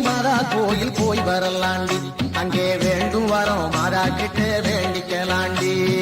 மாதா கோயில் போய் வரலாண்டி. அங்கே வேண்டும் வரோம் மாதா கிட்ட வேண்டிக்கலாண்டி.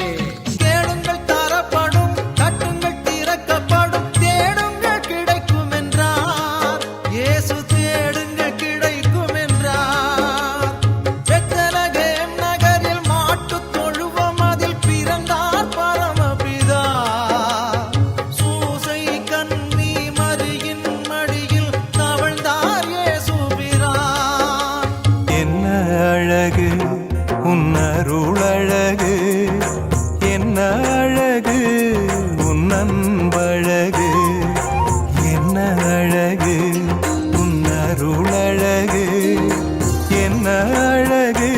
அன்பழகு என்ன அழகு உன் அருள் அழகு என்ன அழகு?